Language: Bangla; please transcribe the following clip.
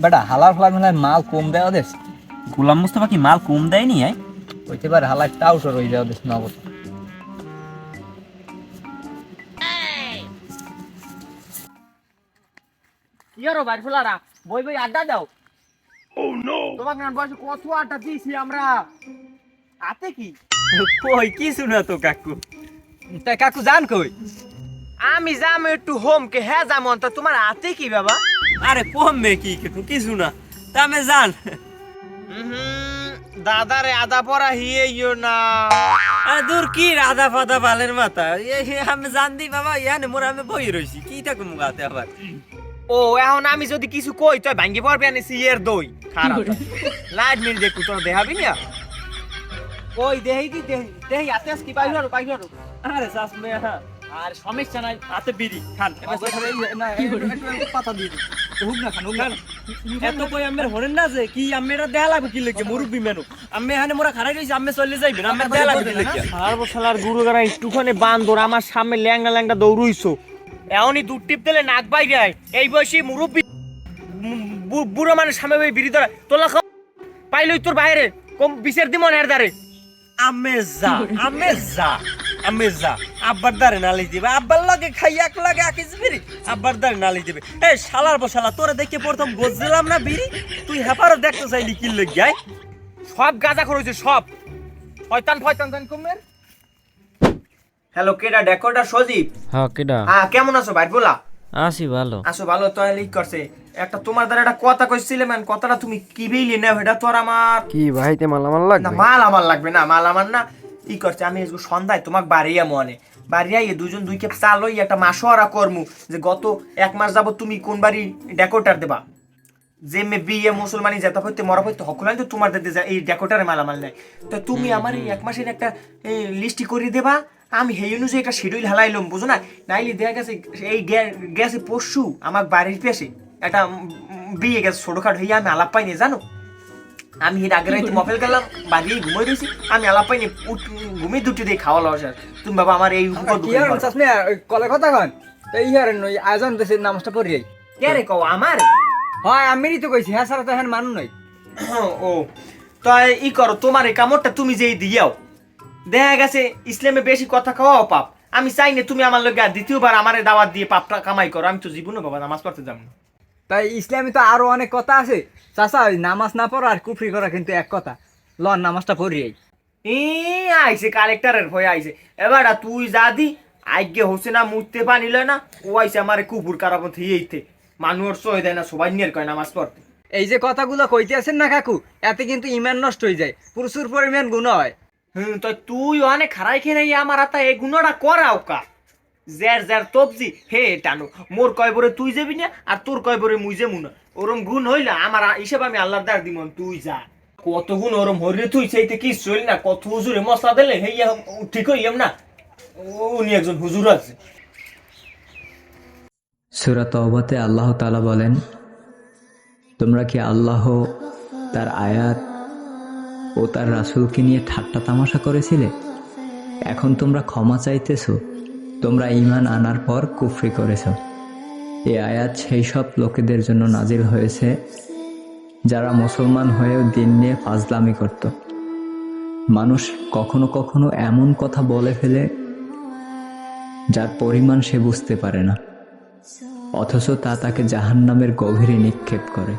বেটা হালার ফলা মেলায় মাল কম দেয় ওদের। গোলাম মুস্তফা কি মাল কম দেয়নি আয় হইতে পারে হালার টাউটর হয়ে যায় ওদের নগদ। ইয়ারো ফুলারা বই বই আড্ডা দাও। তোমাকে না বয়সে কত আড্ডা দিয়েছি আমরা? হাতে কি? কই কি শুনা তো কাকু? তাই কাকু জান কই? আমি যাম একটু হোম কে হ্যাঁ যাম তা তোমার আতে কি বাবা? আরে কমবে কি কাকু কি শুনা তা আমি জান। দাদারে আদা পড়া হিয়ে ইয়ো না। আরে দূর কি রাধা ফাদা বালের মাথা? আমি জান দি বাবা ইয়ানে মোর আমি বই রইছি কি থাকো মুগাতে আবার? ও এখন আমি যদি কিছু কই তুই ভাঙ্গি পড়বি আনি সিয়ের দই। খারাপ লাইট মিল দেখু তোর দেখাবি না? ওই দেহি দি দেহি দেহি আতে কি পাইলো আর পাইলো আরে। সাস মে হ্যাঁ। আর সমস্যা নাই হাতে বিড়ি খান। পাতা দিয়ে হুক না খান হুক না। এত কই আমের হরেন না যে কি আমেরা দেয়া লাগবে কি লেগে? মুরব্বি মেনু। আমি এখানে মোরা খারাই রইছি আমি চলে যাইবেন আমি দেয়া লাগবে কি লেগে সার বসালার গুরু গারা একটুখানি বান্দর আমার সামনে ল্যাংড়া ল্যাংড়া দৌড়ুইছো। এমনই দূর টিপ দিলে নাক বাই যায় এই বয়সী মুরব্বী বুড়ো মানুষ সামনে ওই বিড়ি ধরা। তোলা খাও পাইলই তোর বাইরে। কম বিশের দিমন এর দ্বারে। আমি যা। আব্বার নালি দিবে। আব্বার লগে খাই এক লগে আকিস বিড়ি আব্বার নালি দিবে। এই শালার বসালা তোরে দেখে প্রথম গজলাম না বিড়ি? তুই হেপারও দেখতে চাইলি কি লেগে সব গাঁজা খরচ সব। শয়তান ফয়তান জান কুমের। হ্যালো কেডা ডেকোডা সজীব? হ্যাঁ কেডা? হ্যাঁ কেমন আছো ভাই? বলা। আসি ভালো। আসো ভালো তো লিক করছে। একটা তোমার দ্বারা একটা কথা কইছিলে ম্যান। কথাটা তুমি কি বেইলি না এটা তোর আমার কি ভাইতে মাল না লাগবে? না মাল আমার লাগবে না মাল আমার না। ই করছে আমি সন্ধ্যায় তোমাকে বাড়িয়া মনে। বাড়িয়া ইয়ে দুজন দুই কেপ চাল লই একটা মাসোয়ারা করমু যে গত এক মাস যাবত তুমি কোন বাড়ি ডেকোটার দেবা? যে মে বিয়ে মুসলমানি যেতে হইতে মরা হইতে হকলাই তো তোমার দিতে যা এই ডেকোটারে মালামাল নাই তো তুমি আমার এই এক মাসের একটা লিস্টি করে দেবা আমি সেই অনুযায়ী একটা শিডিউল হালাইলাম বুঝো না? নাইলে দেখা গেছে এই গেছে পরশু আমার বাড়ির পেশে একটা বিয়ে গেছে ছোটখাটো হইয়া আমি আলাপ পাইনি জানো? আমি এর আগের রাইতে মফেল গেলাম বাড়ি ঘুমাই রয়েছি আমি আলাপ পাইনি ঘুমিয়ে দুটি দিয়ে খাওয়া লওয়া স্যার তুমি বাবা আমার এই কলে কথা কন। এই আর ওই আয়োজন দেশে নামাজটা পড়ি যাই কে রে কও আমার? হয় আমি তো কইছি হ্যাঁ স্যার তো হ্যাঁ মানুষ নই। ও তো ই করো তোমার এই কামড়টা তুমি যেই দিয়াও। দেখা গেছে ইসলামে বেশি কথা খাওয়াও পাপ। আমি চাই না তুমি আমার লোক দ্বিতীয়বার আমার দাওয়াত দিয়ে পাপটা কামাই করো। আমি তো জীবনে বাবা নামাজ পড়তে যাব না। তাই ইসলামে তো আরও অনেক কথা আছে। চাচা ওই নামাজ না পড়া আর কুফরি করা কিন্তু এক কথা। লন নামাজটা পড়ি যাই ই আইছে কালেক্টরের হয়ে আইছে। এবার তুই যা দি আজ্ঞে হচ্ছে না মুততে পানি লয় না ও আইছে আমার কুকুর কারাপ থিয়েইতে। মানুষ সই দেয় না সবাই নিয়ে কয় নামাজ পড়তে। এই যে কথাগুলো কইতে আছেন না কাকু এতে কিন্তু ইমান নষ্ট হয়ে যায় প্রচুর পরিমাণ গুণ হয়। হুম তো তুই অনেক খারাই খেয়ে আমার আতা এই গুণটা করাও কা। জের জের তবজি হে টানো, মোর কয় বরে তুই যাবি না আর তোর কয় বরে মুই যাব না। ওরম গুণ হইলা আমার হিসেবে আমি আল্লাহর দার দিমন তুই যা। কত গুণ ওরম হরিলে তুই সেইতে কি চল না, কত হুজুরে মশলা দিলে হেইয়া ঠিক হইয়াম না। উনি একজন হুজুর আছে। সুরা তওবাতে আল্লাহ তাআলা বলেন, তোমরা কি আল্লাহ তার আয়াত ও তার রাসুলকে নিয়ে ঠাট্টা তামাশা করেছিলে? এখন তোমরা ক্ষমা চাইতেছো তোমরা ঈমান আনার পর কুফরি করেছ। এ আয়াত সেই সব লোকেদের জন্য নাজিল হয়েছে, যারা মুসলমান হয়েও দিন নিয়ে ফাজলামি করত। মানুষ কখনো কখনো এমন কথা বলে ফেলে, যার পরিমাণ সে বুঝতে পারে না, অথচ তা তাকে জাহান্নামের গভীরে নিক্ষেপ করে।